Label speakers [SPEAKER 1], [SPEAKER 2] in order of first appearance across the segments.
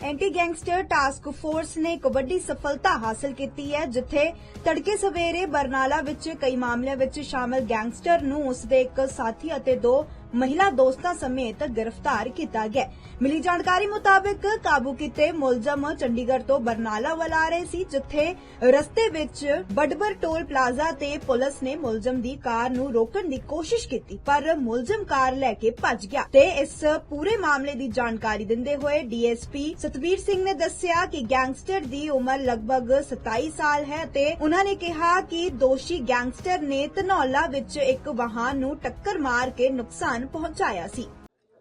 [SPEAKER 1] Anti gangster task force ਨੇ ਇੱਕ ਵੱਡੀ ਸਫਲਤਾ ਹਾਸਲ ਕੀਤੀ ਹੈ, ਜਿੱਥੇ ਤੜਕੇ ਸਵੇਰੇ ਬਰਨਾਲਾ ਵਿੱਚ ਕਈ ਮਾਮਲਿਆਂ ਵਿੱਚ ਸ਼ਾਮਲ ਗੈਂਗਸਟਰ ਨੂੰ ਉਸਦੇ ਇੱਕ ਸਾਥੀ ਅਤੇ ਦੋ ਮਹਿਲਾ ਦੋਸਤਾਂ ਸਮੇਤ ਗ੍ਰਿਫਤਾਰ ਕੀਤਾ ਗਿਆ। ਮਿਲੀ ਜਾਣਕਾਰੀ ਮੁਤਾਬਕ ਕਾਬੂ ਕੀਤੇ ਮੁਲਜ਼ਮ ਚੰਡੀਗੜ੍ਹ ਤੋਂ ਬਰਨਾਲਾ ਵੱਲ ਆ ਰਹੇ ਸੀ, ਜਿੱਥੇ ਰਸਤੇ ਵਿੱਚ ਬਡਬਰ ਟੋਲ ਪਲਾਜ਼ਾ ਤੇ ਪੁਲਿਸ ਨੇ ਮੁਲਜ਼ਮ ਦੀ ਕਾਰ ਨੂੰ ਰੋਕਣ ਦੀ ਕੋਸ਼ਿਸ਼ ਕੀਤੀ, ਪਰ ਮੁਲਜ਼ਮ ਕਾਰ ਲੈ ਕੇ ਭੱਜ ਗਿਆ। ਤੇ ਇਸ ਪੂਰੇ ਮਾਮਲੇ ਦੀ ਜਾਣਕਾਰੀ ਦਿੰਦੇ ਹੋਏ ਡੀਐਸਪੀ ਸਤਵੀਰ ਸਿੰਘ ਨੇ ਦੱਸਿਆ ਕਿ ਗੈਂਗਸਟਰ ਦੀ ਉਮਰ ਲਗਭਗ 27 ਸਾਲ ਹੈ ਤੇ ਉਹਨਾਂ ਨੇ ਕਿਹਾ ਕਿ ਦੋਸ਼ੀ ਗੈਂਗਸਟਰ ਨੇ ਧਨੌਲਾ ਵਿੱਚ ਇੱਕ ਵਾਹਨ ਨੂੰ ਟੱਕਰ ਮਾਰ ਕੇ ਨੁਕਸਾਨ ਪਹੁੰਚਾਇਆ ਸੀ।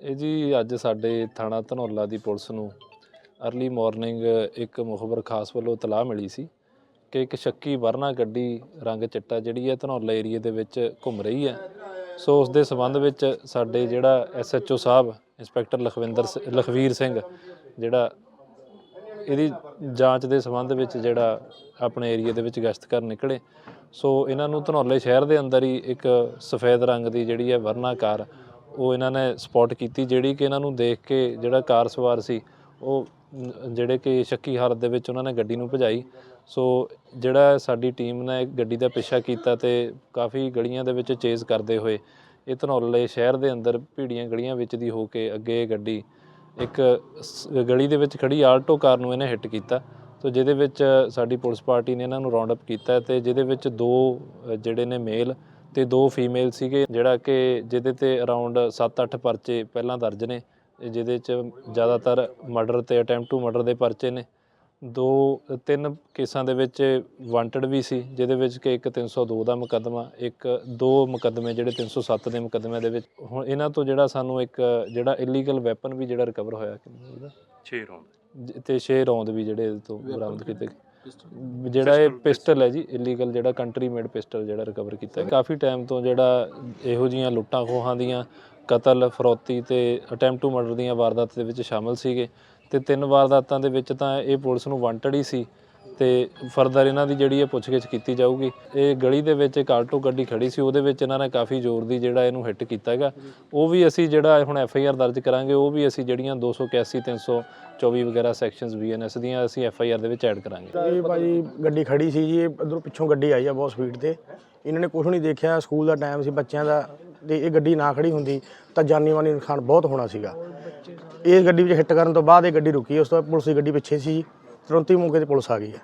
[SPEAKER 2] ਇਹ ਜੀ ਅੱਜ ਸਾਡੇ ਥਾਣਾ ਧਨੌਲਾ ਦੀ ਪੁਲਿਸ ਨੂੰ ਅਰਲੀ ਮਾਰਨਿੰਗ ਇੱਕ ਮੁਖਬਰ ਖਾਸ ਵੱਲੋਂ ਇਤਲਾਹ ਮਿਲੀ ਸੀ ਕਿ ਇੱਕ ਸ਼ੱਕੀ ਵਰਨਾ ਗੱਡੀ ਰੰਗ ਚਿੱਟਾ ਜਿਹੜੀ ਹੈ ਧਨੌਲਾ ਏਰੀਆ ਦੇ ਵਿੱਚ ਘੁੰਮ ਰਹੀ ਹੈ। ਸੋ ਉਸ ਦੇ ਸੰਬੰਧ ਵਿੱਚ ਸਾਡੇ ਜਿਹੜਾ ਐਸਐਚਓ ਸਾਹਿਬ, ਇੰਸਪੈਕਟਰ ਲਖਵਿੰਦਰ ਲਖਵੀਰ ਸਿੰਘ ਜਿਹੜਾ ਇਹਦੀ ਜਾਂਚ ਦੇ ਸੰਬੰਧ ਵਿੱਚ ਜਿਹੜਾ ਆਪਣੇ ਏਰੀਆ ਦੇ ਵਿੱਚ ਗਸ਼ਤ ਕਰਨ ਨਿਕਲੇ। ਸੋ ਇਹਨਾਂ ਨੂੰ ਧਨੌਲੇ ਸ਼ਹਿਰ ਦੇ ਅੰਦਰ ਹੀ ਇੱਕ ਸਫੈਦ ਰੰਗ ਦੀ ਜਿਹੜੀ ਹੈ ਵਰਨਾ ਕਾਰ ਉਹ ਇਹਨਾਂ ਨੇ ਸਪੌਟ ਕੀਤੀ, ਜਿਹੜੀ ਕਿ ਇਹਨਾਂ ਨੂੰ ਦੇਖ ਕੇ ਜਿਹੜਾ ਕਾਰ ਸਵਾਰ ਸੀ, ਉਹ ਜਿਹੜੇ ਕਿ ਸ਼ੱਕੀ ਹਾਲਤ ਦੇ ਵਿੱਚ ਉਹਨਾਂ ਨੇ ਗੱਡੀ ਨੂੰ ਭਜਾਈ। ਸੋ ਜਿਹੜਾ ਸਾਡੀ ਟੀਮ ਨੇ ਗੱਡੀ ਦਾ ਪਿੱਛਾ ਕੀਤਾ ਤੇ ਕਾਫੀ ਗਲੀਆਂ ਦੇ ਵਿੱਚ ਚੇਜ਼ ਕਰਦੇ ਹੋਏ, ਇਹ ਧਨੌਲੇ ਸ਼ਹਿਰ ਦੇ ਅੰਦਰ ਭੀੜੀਆਂ ਗਲੀਆਂ ਵਿੱਚ ਦੀ ਹੋ ਕੇ ਅੱਗੇ ਗੱਡੀ ਇੱਕ ਗਲੀ ਦੇ ਵਿੱਚ ਖੜੀ ਆਲਟੋ ਕਾਰ ਨੂੰ ਇਹਨੇ ਹਿੱਟ ਕੀਤਾ। ਸੋ ਜਿਹਦੇ ਵਿੱਚ ਸਾਡੀ ਪੁਲਿਸ ਪਾਰਟੀ ਨੇ ਇਹਨਾਂ ਨੂੰ ਰਾਉਂਡ ਅਪ ਕੀਤਾ ਤੇ ਜਿਹਦੇ ਵਿੱਚ ਦੋ ਜਿਹੜੇ ਨੇ ਮੇਲ ਤੇ ਦੋ ਫੀਮੇਲ ਸੀਗੇ ਜਿਹੜਾ ਕਿ ਜਿਹਦੇ ਤੇ ਅਰਾਊਂਡ 7-8 ਪਰਚੇ ਪਹਿਲਾਂ ਦਰਜ ਨੇ ਜਿਹਦੇ ਚ ਜ਼ਿਆਦਾਤਰ ਮਰਡਰ ਤੇ ਅਟੈਂਪਟ ਟੂ ਮਰਡਰ ਦੇ ਪਰਚੇ ਨੇ। ਦੋ ਤਿੰਨ ਕੇਸਾਂ ਦੇ ਵਿੱਚ ਵਾਂਟਡ ਵੀ ਸੀ ਜਿਹਦੇ ਵਿੱਚ ਕਿ ਇੱਕ 302 ਦਾ ਮੁਕੱਦਮਾ ਇੱਕ ਦੋ ਮੁਕੱਦਮੇ ਜਿਹੜੇ 307 ਦੇ ਮੁਕੱਦਮਿਆਂ ਦੇ ਵਿੱਚ। ਹੁਣ ਇਹਨਾਂ ਤੋਂ ਜਿਹੜਾ ਸਾਨੂੰ ਇੱਕ ਜਿਹੜਾ ਇਲੀਗਲ ਵੈਪਨ ਵੀ ਜਿਹੜਾ ਰਿਕਵਰ ਹੋਇਆ ਕਿੰਨਾ ਉਹਦਾ?
[SPEAKER 3] 6 ਰੌਂਦ
[SPEAKER 2] ਤੇ 6 ਰੌਂਦ ਵੀ ਜਿਹੜੇ ਇਹਦੇ ਤੋਂ ਬਰਾਮਦ ਕੀਤੇ ਗਏ। ਜਿਹੜਾ ਇਹ ਪਿਸਟਲ ਹੈ ਜੀ ਇਲੀਗਲ ਜਿਹੜਾ ਕੰਟਰੀ ਮੇਡ ਪਿਸਟਲ ਜਿਹੜਾ ਰਿਕਵਰ ਕੀਤਾ ਹੈ। ਕਾਫੀ ਟਾਈਮ ਤੋਂ ਜਿਹੜਾ ਇਹੋ ਜੀਆਂ ਲੁੱਟਾਂ ਖੋਹਾਂ ਦੀਆਂ ਕਤਲ ਫਰੌਤੀ ਤੇ ਅਟੈਂਪਟ ਟੂ ਮਰਡਰ ਦੀਆਂ ਵਾਰਦਾਤਾਂ ਦੇ ਵਿੱਚ ਸ਼ਾਮਲ ਸੀਗੇ ਤੇ ਤਿੰਨ ਵਾਰਦਾਤਾਂ ਦੇ ਵਿੱਚ ਤਾਂ ਇਹ ਪੁਲਿਸ ਨੂੰ ਵਾਂਟਡ ਹੀ ਸੀ ਤੇ ਫਰਦਰ ਇਹਨਾਂ ਦੀ ਜਿਹੜੀ ਹੈ ਪੁੱਛਗਿੱਛ ਕੀਤੀ ਜਾਊਗੀ, ਇਹ ਗਲੀ ਦੇ ਵਿੱਚ ਇੱਕ ਆਲਟੋ ਗੱਡੀ ਖੜੀ ਸੀ, ਉਹਦੇ ਵਿੱਚ ਇਹਨਾਂ ਨੇ ਕਾਫੀ ਜ਼ੋਰ ਦੀ ਜਿਹੜਾ ਇਹਨੂੰ ਹਿੱਟ ਕੀਤਾ ਹੈਗਾ। ਉਹ ਵੀ ਅਸੀਂ ਜਿਹੜਾ ਹੁਣ ਐਫ ਆਈ ਆਰ ਦਰਜ ਕਰਾਂਗੇ, ਉਹ ਵੀ ਅਸੀਂ ਜਿਹੜੀਆਂ 281 324 ਵਗੈਰਾ ਸੈਕਸ਼ਨਸ ਬੀਐਨਐਸ ਦੀਆਂ ਅਸੀਂ ਐਫ ਆਈ ਆਰ ਦੇ ਵਿੱਚ ਐਡ ਕਰਾਂਗੇ।
[SPEAKER 4] ਇਹ ਭਾਜੀ ਗੱਡੀ ਖੜੀ ਸੀ ਜੀ, ਇਹ ਇਧਰੋਂ ਪਿੱਛੋਂ ਗੱਡੀ ਆਈ ਆ ਬਹੁਤ ਸਪੀਡ ਤੇ। ਇਹਨਾਂ ਨੇ ਕੁਝ ਨਹੀਂ ਦੇਖਿਆ, ਸਕੂਲ ਦਾ ਟਾਈਮ ਸੀ, ਬੱਚਿਆਂ ਦਾ, ਤੇ ਇਹ ਗੱਡੀ ਨਾ ਖੜੀ ਹੁੰਦੀ, ਤਾਂ ਜਾਨੀ ਮਾਨੀ ਨੁਕਸਾਨ ਬਹੁਤ ਹੋਣਾ ਸੀਗਾ। ਇਹ ਗੱਡੀ ਵਿੱਚ ਹਿੱਟ ਕਰਨ ਤੋਂ ਬਾਅਦ ਇਹ ਗੱਡੀ ਰੁਕੀ, ਉਸ ਤੋਂ ਬਾਅਦ ਪੁਲਿਸ ਦੀ ਗੱਡੀ ਪਿੱਛੇ ਸੀ ਤੁਰੰਤ ਹੀ ਮੌਕੇ ਤੇ ਪੁਲਿਸ ਆ ਗਈ ਹੈ।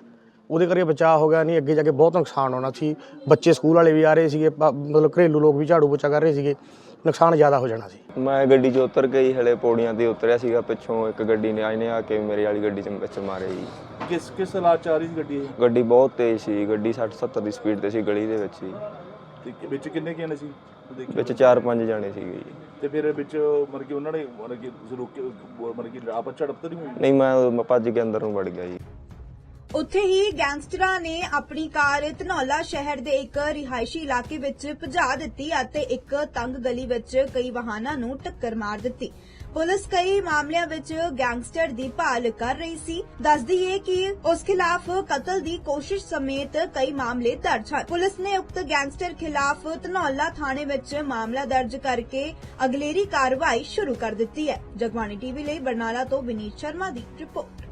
[SPEAKER 4] ਉਹਦੇ ਕਰਕੇ ਬਚਾਅ ਹੋ ਗਿਆ ਨਹੀਂ ਅੱਗੇ ਜਾ ਕੇ ਬਹੁਤ ਨੁਕਸਾਨ ਹੋਣਾ ਸੀ। ਬੱਚੇ ਸਕੂਲ ਵਾਲੇ ਵੀ ਆ ਰਹੇ ਸੀਗੇ ਪ- ਮਤਲਬ ਘਰੇਲੂ ਲੋਕ ਵੀ ਝਾੜੂ ਪੋਚਾ ਕਰ ਰਹੇ ਸੀਗੇ। ਨੁਕਸਾਨ ਜ਼ਿਆਦਾ ਹੋ ਜਾਣਾ ਸੀ।
[SPEAKER 5] ਮੈਂ ਗੱਡੀ 'ਚ ਉਤਰ ਕੇ ਹੀ ਹਲੇ ਪੌੜੀਆਂ ਤੇ ਉਤਰਿਆ ਸੀਗਾ ਪਿੱਛੋਂ ਇੱਕ ਗੱਡੀ ਨੇ ਆਈ ਨੇ ਆ ਕੇ ਮੇਰੇ ਵਾਲੀ ਗੱਡੀ 'ਚ ਵਿੱਚ ਮਾਰੇ ਜੀ।
[SPEAKER 3] ਕਿਸ ਕਿਸ ਹਾਲਾਤ ਚ ਆ ਰਹੀ ਸੀ ਗੱਡੀ ਇਹ?
[SPEAKER 5] ਗੱਡੀ ਬਹੁਤ ਤੇਜ਼ ਸੀ ਗੱਡੀ 60 70 ਦੀ ਸਪੀਡ ਤੇ ਸੀ ਗਲੀ ਦੇ ਵਿੱਚ ਹੀ।
[SPEAKER 3] ਤੇ ਕਿ- ਵਿੱਚ ਕਿੰਨੇ ਕਿੰਨੇ ਸੀ? ਦੇਖੀ
[SPEAKER 5] ਵਿੱਚ 4-5 ਜਾਣੇ ਸੀਗੇ ਜੀ।
[SPEAKER 3] ਤੇ ਫਿਰ ਵਿੱਚ ਮਰ ਕੇ ਉਹਨਾਂ ਨੇ ਮਰ ਕੇ ਤੁਸੀਂ ਰੋਕ ਕੇ ਮਰ ਕੇ ਆਪਸ ਝੜਪ ਤਾਂ ਨਹੀਂ ਹੋਈ?
[SPEAKER 5] ਨਹੀਂ ਮੈਂ ਮੈਂ ਭੱਜ ਕੇ ਅੰਦਰ ਨੂੰ ਵੜ ਗਿਆ ਜੀ।
[SPEAKER 1] ਉੱਥੇ ਹੀ ਗੈਂਗਸਟਰਾਂ ਨੇ ਆਪਣੀ ਕਾਰ ਧਨੌਲਾ ਸ਼ਹਿਰ ਦੇ ਇੱਕ ਰਿਹਾਇਸ਼ੀ ਇਲਾਕੇ ਵਿੱਚ ਭਜਾ ਦਿੱਤੀ ਅਤੇ ਇੱਕ ਤੰਗ ਗਲੀ ਵਿੱਚ ਕਈ ਵਾਹਨਾਂ ਨੂੰ ਟੱਕਰ ਮਾਰ ਦਿੱਤੀ। ਪੁਲਿਸ ਕਈ ਮਾਮਲਿਆਂ ਵਿੱਚ ਗੈਂਗਸਟਰ ਦੀ ਭਾਲ ਕਰ ਰਹੀ ਸੀ। ਦੱਸਦੀ ਏ ਕਿ ਉਸ ਖਿਲਾਫ ਕਤਲ ਦੀ ਕੋਸ਼ਿਸ਼ ਸਮੇਤ ਕਈ ਮਾਮਲੇ ਦਰਜ ਹਨ। ਪੁਲਿਸ ਨੇ ਉਕਤ ਗੈਂਗਸਟਰ ਖਿਲਾਫ ਧਨੌਲਾ ਥਾਣੇ ਵਿੱਚ ਮਾਮਲਾ ਦਰਜ ਕਰਕੇ ਅਗਲੇਰੀ ਕਾਰਵਾਈ ਸ਼ੁਰੂ ਕਰ ਦਿੱਤੀ ਹੈ। ਜਗਬਾਣੀ ਟੀਵੀ ਲਈ ਬਰਨਾਲਾ ਤੋਂ ਵਿਨੀਤ ਸ਼ਰਮਾ ਦੀ ਰਿਪੋਰਟ।